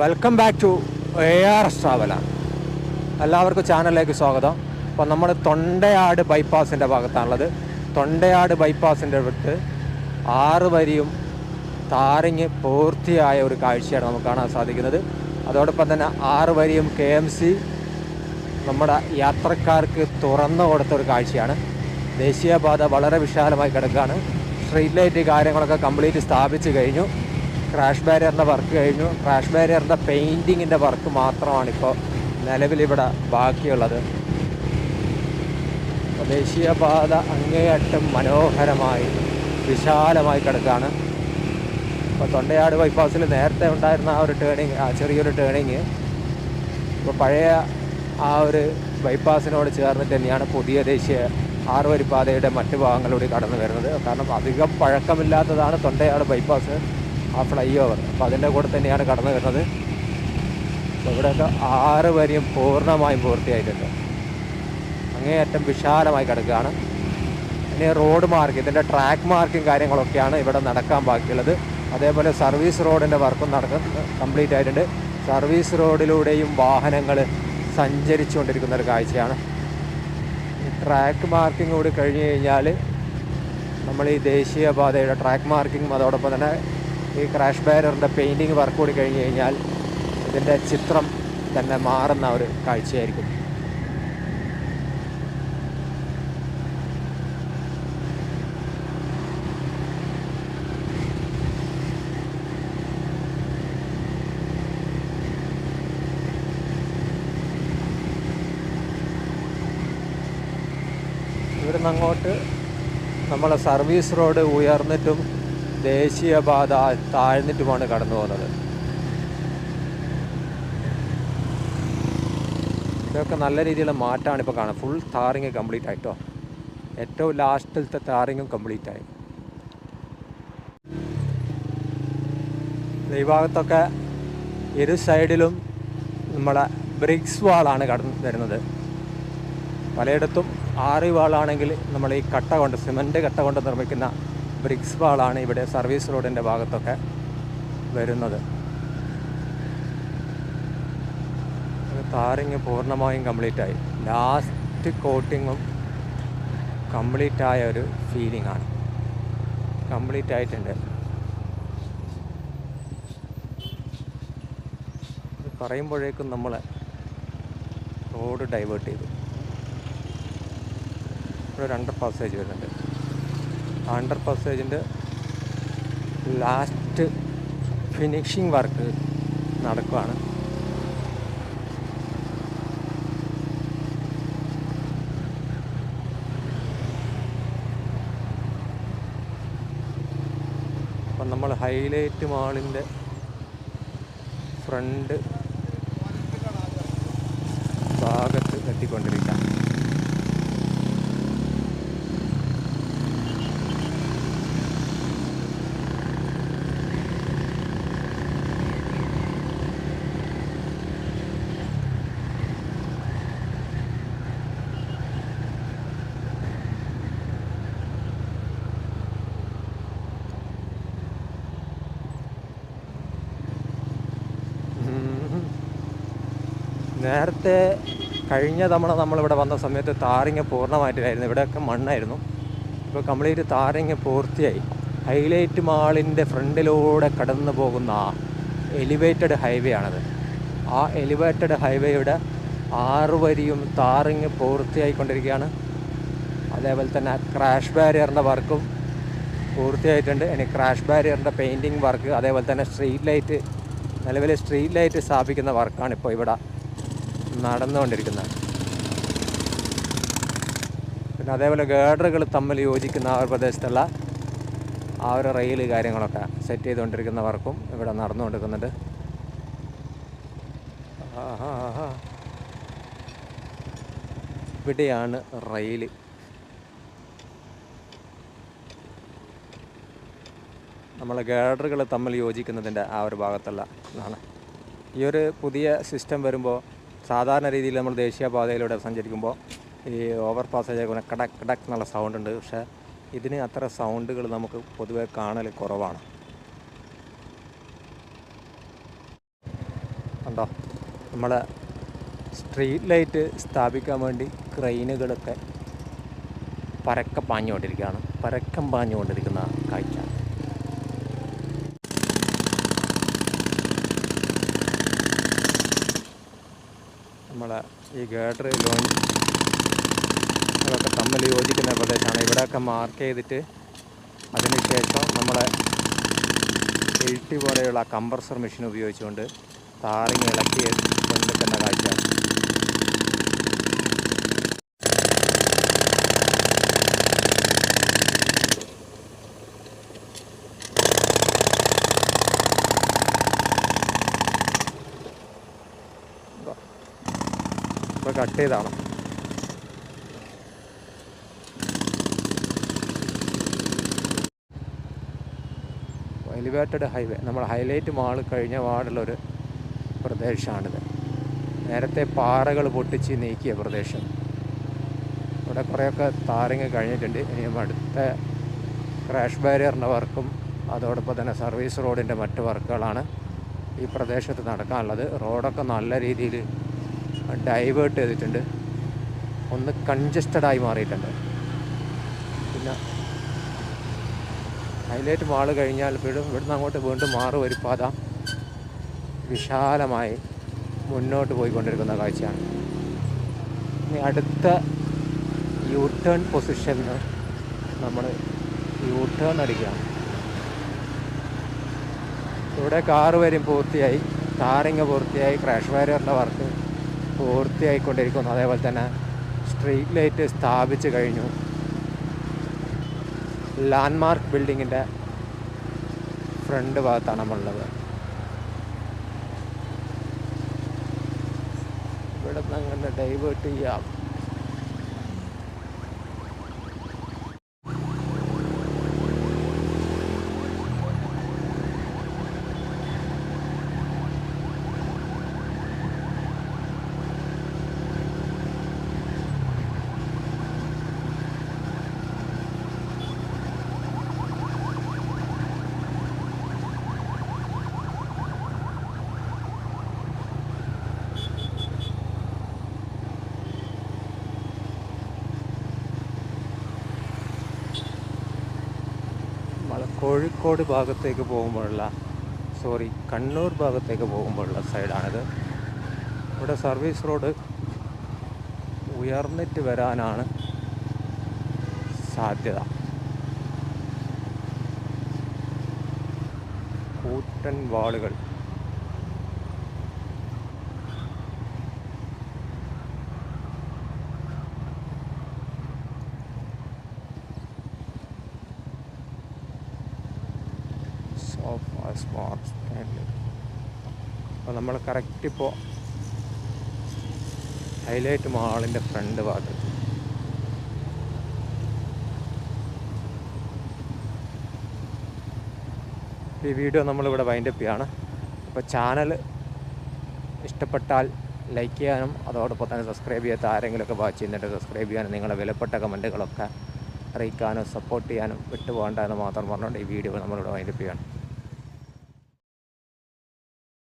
Welcome back to A R S traveller എല്ലാവർക്കും ചാനലിലേക്ക് സ്വാഗതം. അപ്പോൾ നമ്മൾ തൊണ്ടയാട് ബൈപ്പാസിന്റെ ഭാഗത്താണുള്ളത്. തൊണ്ടയാട് ബൈപ്പാസിന്റെ വിട്ട് ആറ് വരിയും താരങ്ങ് പൂർത്തിയായ ഒരു കാഴ്ചയാണ് നമുക്ക് കാണാൻ സാധിക്കുന്നത്. അതോടൊപ്പം തന്നെ ആറ് വരിയും കെ എം സി നമ്മുടെ യാത്രക്കാർക്ക് തുറന്നു കൊടുത്ത ഒരു കാഴ്ചയാണ്. ദേശീയപാത വളരെ വിശാലമായി കിടക്കുകയാണ്. സ്ട്രീറ്റ് ലൈറ്റ് കാര്യങ്ങളൊക്കെ കംപ്ലീറ്റ് സ്ഥാപിച്ചു കഴിഞ്ഞു. ക്രാഷ് ബാരിയറിന്റെ വർക്ക് കഴിഞ്ഞു. ക്രാഷ് ബാരിയറിന്റെ പെയിന്റിങ്ങിന്റെ വർക്ക് മാത്രമാണിപ്പോൾ നിലവിലിവിടെ ബാക്കിയുള്ളത്. ദേശീയപാത അങ്ങേയറ്റം മനോഹരമായി വിശാലമായി കിടക്കുകയാണ് ഇപ്പോൾ തൊണ്ടയാട് ബൈപ്പാസിൽ നേരത്തെ ഉണ്ടായിരുന്ന ആ ഒരു ടേണിങ് ആ ചെറിയൊരു ടേണിങ് ഇപ്പോൾ പഴയ ആ ഒരു ബൈപ്പാസിനോട് ചേർന്നിട്ട് തന്നെയാണ് പുതിയ ദേശീയ ആറുവരിപ്പാതയുടെ മറ്റു ഭാഗങ്ങളിലൂടെ കടന്നു വരുന്നത് കാരണം അധികം പഴക്കമില്ലാത്തതാണ് തൊണ്ടയാട് ബൈപ്പാസ് ആ ഫ്ലൈ ഓവർ അപ്പോൾ അതിന്റെ കൂടെ തന്നെയാണ് കടന്നു വരുന്നത്. അപ്പോൾ ഇവിടെയൊക്കെ ആറ് വരിയും പൂർണമായും പൂർത്തിയായിട്ടുണ്ട്. അങ്ങേയറ്റം വിശാലമായി കിടക്കുകയാണ്. ഇനി റോഡ് മാർക്ക് ഇതിന്റെ ട്രാക്ക് മാർക്കും കാര്യങ്ങളൊക്കെയാണ് ഇവിടെ നടക്കാൻ ബാക്കിയുള്ളത്. അതേപോലെ സർവീസ് റോഡിന്റെ വർക്കും നടക്കും കംപ്ലീറ്റ് ആയിട്ടുണ്ട്. സർവീസ് റോഡിലൂടെയും വാഹനങ്ങൾ സഞ്ചരിച്ചുകൊണ്ടിരിക്കുന്ന ഒരു കാഴ്ചയാണ്. ട്രാക്ക് മാർക്കിംഗ് കൂടി കഴിഞ്ഞ് കഴിഞ്ഞാൽ നമ്മൾ ഈ ദേശീയപാതയുടെ ട്രാക്ക് മാർക്കിങ്ങും അതോടൊപ്പം തന്നെ ഈ ക്രാഷ് ബാരറിന്റെ പെയിന്റിങ് വർക്ക് കൂടി കഴിഞ്ഞ് കഴിഞ്ഞാൽ ഇതിന്റെ ചിത്രം തന്നെ മാറുന്ന ഒരു കാഴ്ചയായിരിക്കും. ഇവിടുന്ന് അങ്ങോട്ട് നമ്മളെ സർവീസ് റോഡ് ഉയർന്നിട്ടും ദേശീയപാത താഴ്ന്നിട്ടുമാണ് കടന്നു പോകുന്നത്. ഇതൊക്കെ നല്ല രീതിയിലുള്ള മാറ്റമാണ് ഇപ്പോൾ കാണുന്നത് ഫുൾ താറിങ് കംപ്ലീറ്റ് ആയിട്ടോ ഏറ്റവും ലാസ്റ്റിലത്തെ താറിങ്ങും കംപ്ലീറ്റ് ആയി. ഈ ഭാഗത്തൊക്കെ ഇരു സൈഡിലും നമ്മളെ ബ്രിക്സ് വാളാണ് കടന്നു വരുന്നത്. പലയിടത്തും ആറ് വാളാണെങ്കിൽ നമ്മൾ ഈ കട്ട കൊണ്ട് സിമന്റ് കട്ട കൊണ്ട് നിർമ്മിക്കുന്ന ബ്രിക്സ് വാളാണ് ഇവിടെ സർവീസ് റോഡിന്റെ ഭാഗത്തൊക്കെ വരുന്നത്. താറിങ് പൂർണമായും കംപ്ലീറ്റായി. ലാസ്റ്റ് കോട്ടിങ്ങും കംപ്ലീറ്റ് ആയ ഒരു ഫീലിംഗ് ആണ്. കംപ്ലീറ്റ് ആയിട്ടുണ്ട് പറയുമ്പോഴേക്കും നമ്മൾ റോഡ് ഡൈവേർട്ട് ചെയ്തു. ഇവിടെ ഒരു അണ്ടർ പാസേജ് വരുന്നുണ്ട്. അണ്ടർ പാസേജിന്റെ ലാസ്റ്റ് ഫിനിഷിംഗ് വർക്ക് നടക്കുകയാണ് അപ്പം നമ്മൾ ഹൈലൈറ്റ് മാളിന്റെ ഫ്രണ്ട് ഭാഗത്ത് എത്തിക്കൊണ്ടിരിക്കാം. നേരത്തെ കഴിഞ്ഞ തവണ നമ്മളിവിടെ വന്ന സമയത്ത് താറിങ് പൂർണമായിട്ടില്ലായിരുന്നു. ഇവിടെയൊക്കെ മണ്ണായിരുന്നു. ഇപ്പോൾ കംപ്ലീറ്റ് താറിങ് പൂർത്തിയായി. ഹൈലൈറ്റ് മാളിന്റെ ഫ്രണ്ടിലൂടെ കടന്നു പോകുന്ന എലിവേറ്റഡ് ഹൈവേ ആണത്. ആ എലിവേറ്റഡ് ഹൈവേയുടെ ആറ് വരിയും താറിങ് പൂർത്തിയായിക്കൊണ്ടിരിക്കുകയാണ്. അതേപോലെ തന്നെ ക്രാഷ് ബാരിയറിന്റെ വർക്കും പൂർത്തിയായിട്ടുണ്ട്. ഇനി ക്രാഷ് ബാരിയറിന്റെ പെയിന്റിങ് വർക്ക് അതേപോലെ തന്നെ സ്ട്രീറ്റ് ലൈറ്റ് നിലവിൽ സ്ട്രീറ്റ് ലൈറ്റ് സ്ഥാപിക്കുന്ന വർക്കാണ് ഇപ്പോൾ ഇവിടെ നടന്നുകൊണ്ടിരിക്കുന്നത്. പിന്നെ അതേപോലെ ഗേഡറുകൾ തമ്മിൽ യോജിക്കുന്ന ആ ഒരു പ്രദേശത്തുള്ള ആ ഒരു റെയിൽ കാര്യങ്ങളൊക്കെ സെറ്റ് ചെയ്തുകൊണ്ടിരിക്കുന്നവർക്കും ഇവിടെ നടന്നുകൊണ്ടിരിക്കുന്നുണ്ട്. ഇവിടെയാണ് റെയിൽ നമ്മൾ ഗേഡറുകൾ തമ്മിൽ യോജിക്കുന്നതിന്റെ ആ ഒരു ഭാഗത്തുള്ള ഇതാണ്. ഈ ഒരു പുതിയ സിസ്റ്റം വരുമ്പോൾ സാധാരണ രീതിയിൽ നമ്മൾ ദേശീയപാതയിലൂടെ സഞ്ചരിക്കുമ്പോൾ ഈ ഓവർ പാസേജ് കടക് കടക് എന്നുള്ള സൗണ്ട് ഉണ്ട്. പക്ഷേ ഇതിന് അത്ര സൗണ്ടുകൾ നമുക്ക് പൊതുവേ കാണൽ കുറവാണ്. കണ്ടോ? നമ്മളെ സ്ട്രീറ്റ് ലൈറ്റ് സ്ഥാപിക്കാൻ വേണ്ടി ക്രെയിനുകളൊക്കെ പരക്കം പാഞ്ഞുകൊണ്ടിരിക്കുകയാണ്. പരക്കം പാഞ്ഞുകൊണ്ടിരിക്കുന്ന കാഴ്ച നമ്മളെ ഈ ഗേഡർ ലോഞ്ച് അതൊക്കെ തമ്മിൽ യോജിക്കുന്ന പ്രദേശമാണ്. ഇവിടെയൊക്കെ മാർക്ക് ചെയ്തിട്ട് അതിനുശേഷം നമ്മളെ എഴുട്ടി പോലെയുള്ള കംപ്രസർ മെഷീൻ ഉപയോഗിച്ചുകൊണ്ട് താറിങ് ഇളക്കി കൊണ്ടിരിക്കുന്ന കാഴ്ചയാണ്. ഇപ്പോൾ കട്ട് ചെയ്താണ്. എലിവേറ്റഡ് ഹൈവേ നമ്മൾ ഹൈലൈറ്റ് മാൾ കഴിഞ്ഞ പാടുള്ളൊരു പ്രദേശമാണിത് നേരത്തെ പാറകൾ പൊട്ടിച്ച് നീക്കിയ പ്രദേശം. ഇവിടെ കുറേയൊക്കെ താറിങ് കഴിഞ്ഞിട്ടുണ്ട്. ഇനിയും അടുത്ത ക്രാഷ് ബാരിയറിന്റെ വർക്കും അതോടൊപ്പം തന്നെ സർവീസ് റോഡിന്റെ മറ്റ് വർക്കുകളാണ് ഈ പ്രദേശത്ത് നടക്കാനുള്ളത്. റോഡൊക്കെ നല്ല രീതിയിൽ ഡൈവേർട്ട് ചെയ്തിട്ടുണ്ട്. ഒന്ന് കൺജസ്റ്റഡായി മാറിയിട്ടുണ്ട്. പിന്നെ ഹൈലൈറ്റ് മാൾ കഴിഞ്ഞാൽ വീണ്ടും ഇവിടുന്ന് അങ്ങോട്ട് വീണ്ടും മാറും ഒരു പാത. വിശാലമായി മുന്നോട്ട് പോയിക്കൊണ്ടിരിക്കുന്ന കാഴ്ചയാണ്. ഇനി അടുത്ത യു ടേൺ പൊസിഷനിൽ നമ്മൾ യു ടേൺ അടിക്കുകയാണ് ഇവിടെ കാറ് വരും പൂർത്തിയായി. കാറിങ് പൂർത്തിയായി. ക്രാഷ് വയറിന്റെ വർക്ക് പൂർത്തിയായിക്കൊണ്ടിരിക്കുന്നു. അതേപോലെ തന്നെ സ്ട്രീറ്റ് ലൈറ്റ് സ്ഥാപിച്ചു കഴിഞ്ഞു. ലാൻഡ്മാർക്ക് ബിൽഡിങ്ങിന്റെ ഫ്രണ്ട് ഭാഗത്താണ് നമ്മളുള്ളത് ഇവിടെ നിന്ന് അങ്ങനെ ഡൈവേർട്ട് ചെയ്യാം നമ്മൾ കോഴിക്കോട് ഭാഗത്തേക്ക് പോകുമ്പോഴുള്ള സോറി കണ്ണൂർ ഭാഗത്തേക്ക് പോകുമ്പോഴുള്ള സൈഡാണിത്. ഇവിടെ സർവീസ് റോഡ് ഉയർന്നിട്ട് വരാനാണ് സാധ്യത. കൂറ്റൻ വാളുകൾ. അപ്പോൾ നമ്മൾ കറക്റ്റ് ഇപ്പോൾ ഹൈലൈറ്റ് മാളിന്റെ ഫ്രണ്ട് ഭാഗത്ത്. ഈ വീഡിയോ നമ്മളിവിടെ വൈൻഡപ്പ് ചെയ്യാണ്. അപ്പോൾ ചാനൽ ഇഷ്ടപ്പെട്ടാൽ ലൈക്ക് ചെയ്യാനും അതോടൊപ്പം തന്നെ സബ്സ്ക്രൈബ് ചെയ്യാത്ത ആരെങ്കിലുമൊക്കെ വാച്ച് ചെയ്യുന്നുണ്ട് സബ്സ്ക്രൈബ് ചെയ്യാനും നിങ്ങളുടെ വിലപ്പെട്ട കമന്റുകളൊക്കെ അറിയിക്കാനും സപ്പോർട്ട് ചെയ്യാനും വിട്ടുപോകണ്ട എന്ന് മാത്രം പറഞ്ഞുകൊണ്ട് ഈ വീഡിയോ നമ്മളിവിടെ വൈൻഡപ്പ് ചെയ്യണം.